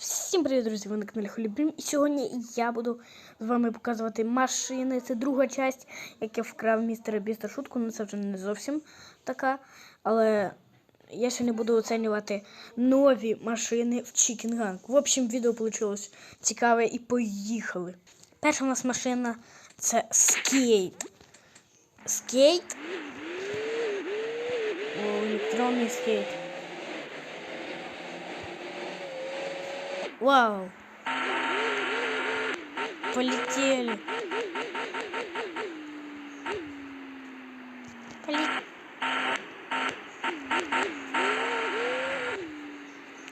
Всім привіт, друзі! Ви на каналі Холібрім. І сьогодні я буду з вами показувати машини. Це друга часть, як я вкрав містера Біста шутку. Ну це вже не зовсім така. Але я сьогодні буду оцінювати нові машини в Чікінганг. В общем, відео вийшло цікаве і поїхали. Перша у нас машина це скейт. Скейт. Електронний скейт. Вау! Полетели. Поле...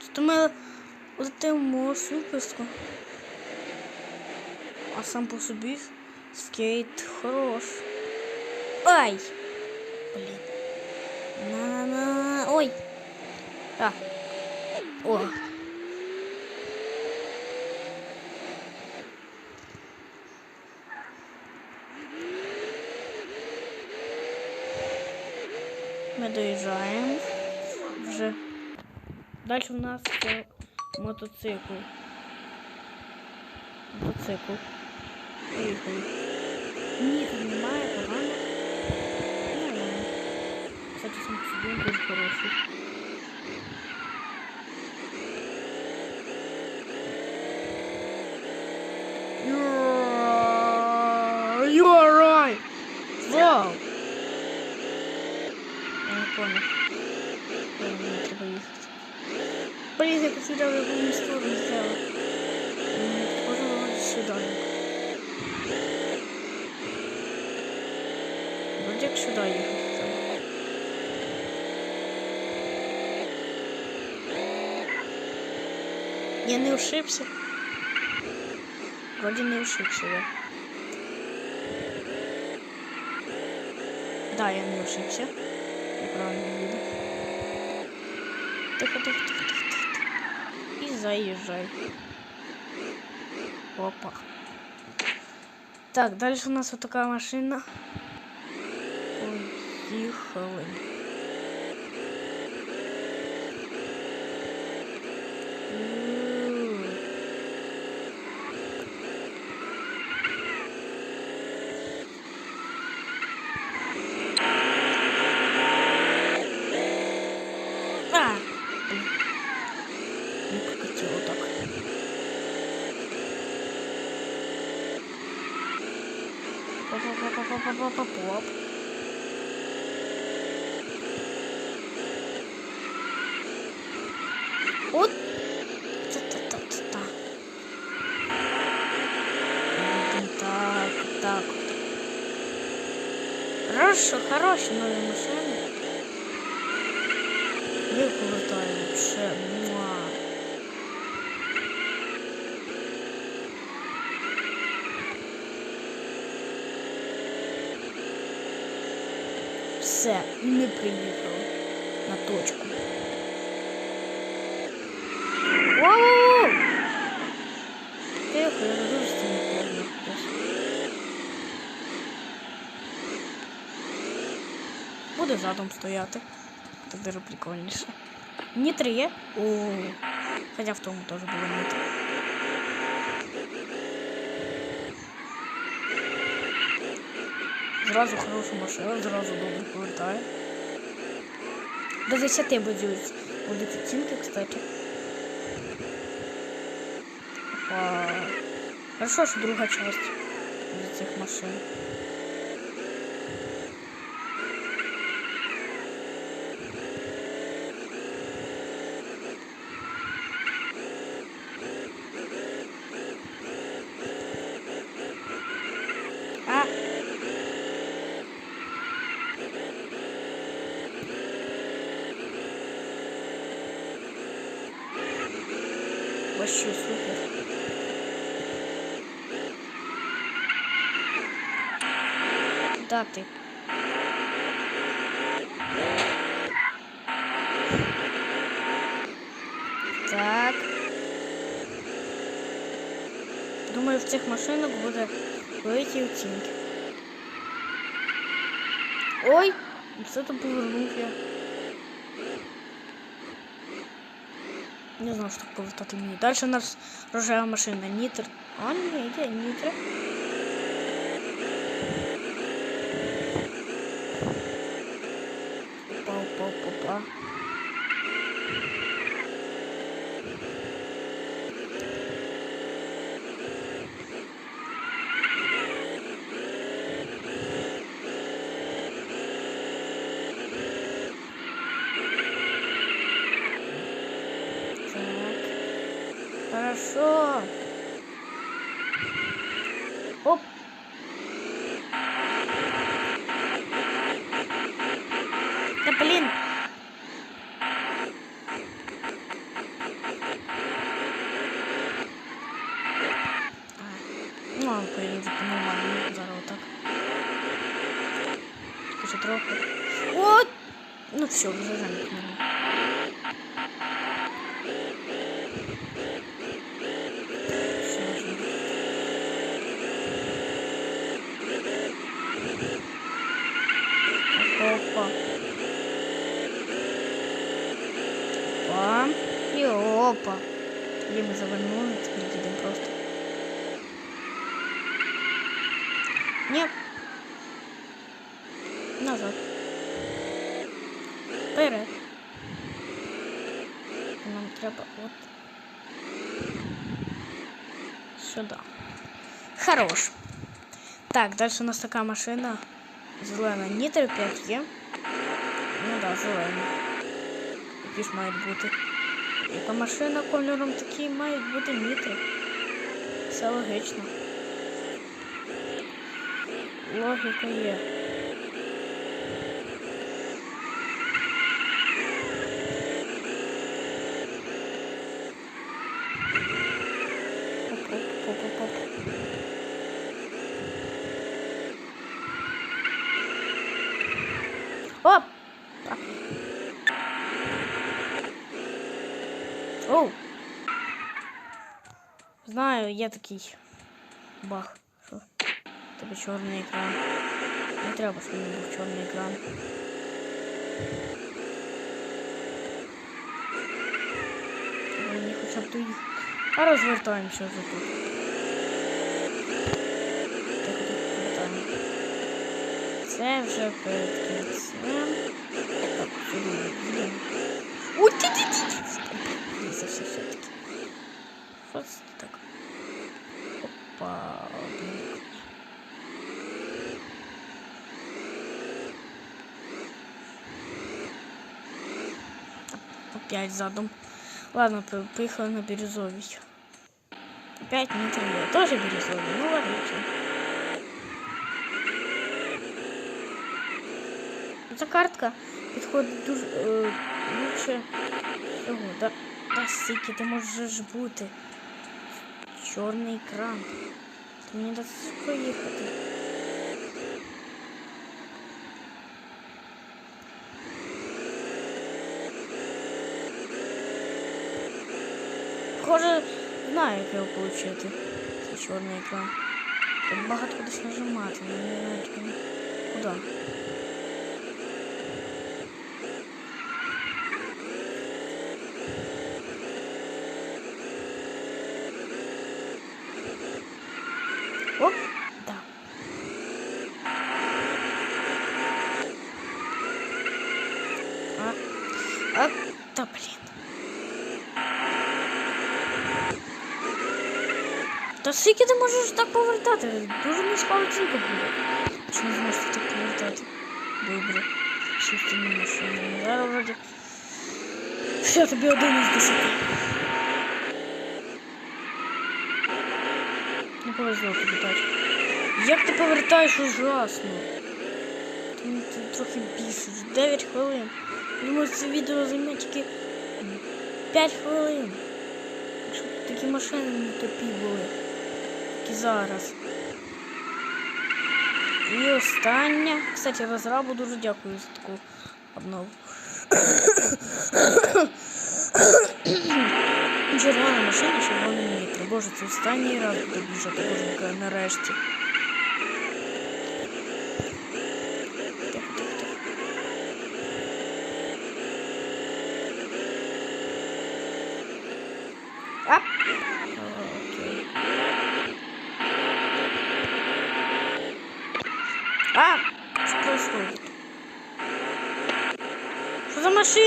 Что мы вот этому суперску. А сам по собі скейт хорош. Ай! Блин. На-на-на. Ой. А. О. Ми доїжджаємо вже. Далі у нас мотоцикл. Мотоцикл. Поїхали. Ні, тут немає. Кстати, сам по собі хороший. You're, you're right! Вау! Не понял. Я не посюди в якому сторону. Похоже, вроде сюди. Вроде сюди їхати треба. Я не ошибся. Вроде не ошибся я. Да, я не ошибся. Я правильно їду. Тихо, тихо, тихо, тихо, тихо. І заїжджай. Опа. Так, далі у нас вот така машина. Поїхали. М. А! Блин. Не прокатило так. Поп-поп-поп-поп-поп-поп. Вот. Та-та-та-та-та. М, Так, так. Хорошо, хороші нові машини. Ви повертаю Все, ми приїхали на точку. Воу! Тихо, я дуже хтось. Буде задом стояти. Так даже прикольніше. Нітри є? О, хоча в тому теж було нітри. Зразу хорошу машину, зразу добре повертає. До 10 будуть, будуть оцінки, кстати. Опа. Хорошо, що друга часть від цих машин. Вообще супер. Да, ты. Так. Думаю, в цих машинах буде великі оцінки. Ой, що там повернув я? Не знаю, що так повертати мені. Далі у нас рожева машина. Нітр. А, ні, є нітр. Опа, Хорошо. Оп. Да блин. А, Ну, а поїде по-нормальному. Зараз отак. Тільки ще трохи. От! Ну все, вже замкнемо. Все вже. Опа. Опа. І опа. Тоді ми завернули, тепер їдемо просто. Ні. Назад. Вперед. Нам треба от сюди. Хорош. Так, далі у нас така машина. Зелена Нітер 5 є. Ну да, зелена. Які ж мають бути. Яка машина кольором такі мають бути нітри. Все логічно. Логіка є. Оп! Оу! Знаю, є такий баг. Що? Тебе чорний екран. Не треба, щоб у мене був чорний екран. Треба Мені хоча б доїхати. А розвертаємося вже тут. Так, тут повертаємо. Це вже перед кінцем. Так, сюди їдемо. Ой, ти Ти ти ти Це все все таки. Що це так? Опа, блін. Опять задом. Ладно, по- поехали на Бирюзовий. Опять не интервью. Тоже Бирюзовый. Ну, логично. Ця картка підходить дуже е, лучше всього. Да, да сики, ти можеш бути. Чорний екран. Ти мені дасть поїхати. Схоже, знаю, як його отримати. Цей чорний екран. Тут багато кудись нажимати, не знаю, куди. Оп, да. А, а, да блин. Та скільки ти можеш так повертати? Дуже низька оцінка буде. Чи не зможеш так повертати? Добре. Чистими машинами. Зараз вроді. Все, тобі один із десяти. Не повезло тобі так. Як ти повертаєш ужасно? Ти, ти трохи бісиш. 9 хвилин. Думаю, це відео займе тільки 5 хвилин. Якщо б такі машини не тупі були. Як зараз. І остання. Кстати, розрабу дуже дякую за таку обнову. Червона машина, червоний мітр. Боже, це останній раз добіжати, нарешті.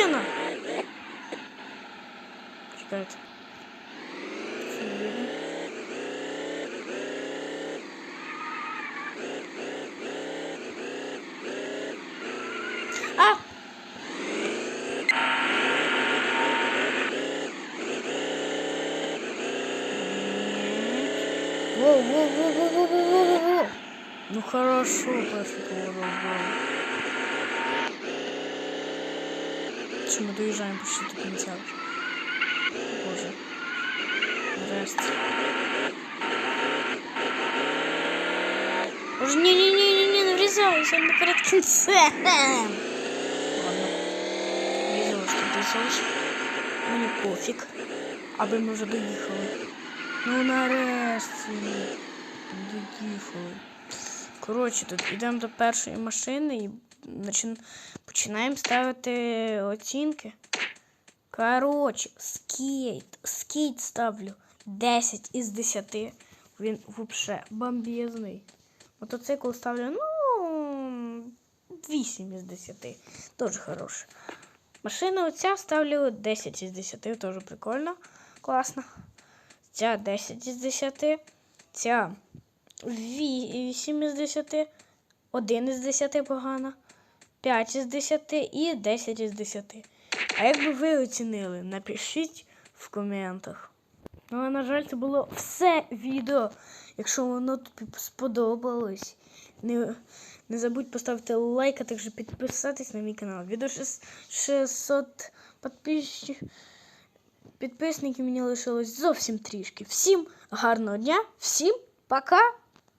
людина. Чекайте. Воу, воу, вово. Ну хорошо, Пашка, разобрал. Слушай, мы доезжаем почти до конца. Боже. Здрасте. Боже, не-не-не-не-не, врезаюсь, он перед концом. Ладно. Врезалось, что врезалось. Мне ну, пофиг. Аби ми уже доїхали. Ну нарешті. Доїхали. Коротше, тут йдемо до першої машини і починаємо ставити оцінки. Коротше, скейт. Скейт ставлю 10 із 10. Він взагалі бомбезний. Мотоцикл ставлю, ну, 8 із 10. Дуже хороший. Машина оця ставлю 10 із 10. Теж прикольно. Класно. Ця 10 із 10. Ця 8 із 10. 1 із 10 погано. 5 із 10 і 10 із 10. А як би ви оцінили, напишіть в коментах. Ну, а на жаль, це було все відео. Якщо воно тобі сподобалось, не, не забудь поставити лайк, а також підписатись на мій канал. Відео шес- 600 підписчиків. Підписників мені лишилось зовсім трішки. Всім гарного дня, всім пока!